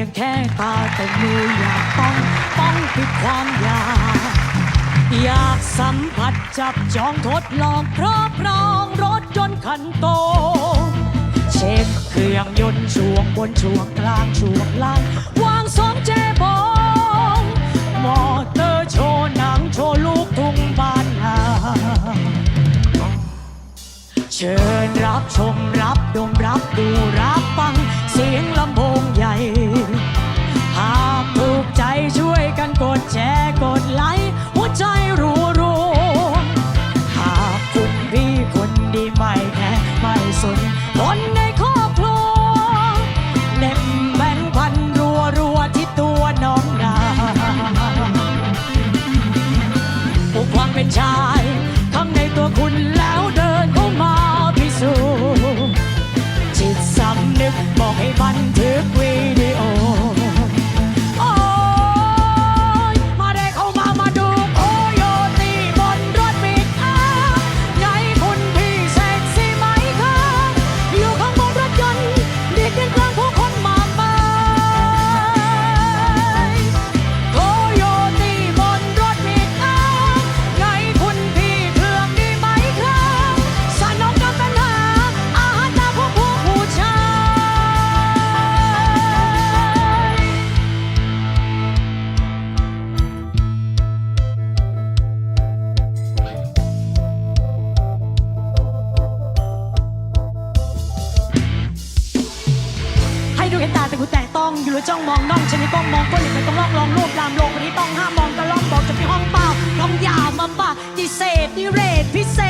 ยงแค่ตาแต่มืออยากป้องป้องคือความอยาก อยากสัมผัสจับจองทดลองครอบครองรถจนต์คันโต เช็คเครื่องยนต์ช่วงบนช่วงกลางช่วงล่างวางสองเจบงมอเตอร์โชว์หนังโชว์ลูกทุ่งบ้านนาเชิญรับชมรับดมรับดูรับฟัง บอกให้ไป องอยู่หรือจ้องมองน้องฉันนี่ก้มมองก้นหลิบไม่ต้องลองลองรูปลามโลกคนนี้ต้องห้ามมองกระล่องบอกจะมีห้องเปล่าน้องยาวมบ้าะดิเศษดิเรศพิเศษ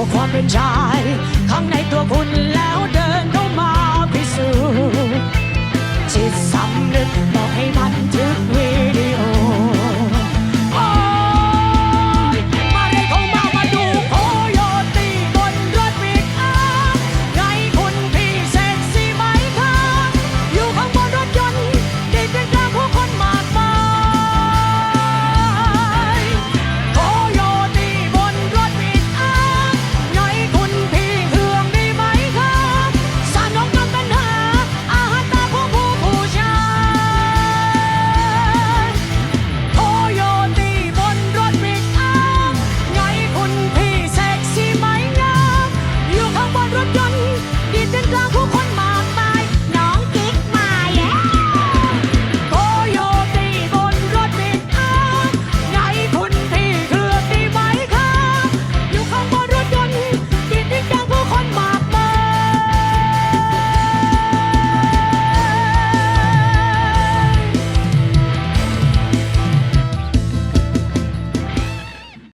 ตัวความเป็นชาย ข้างในตัวคุณแล้ว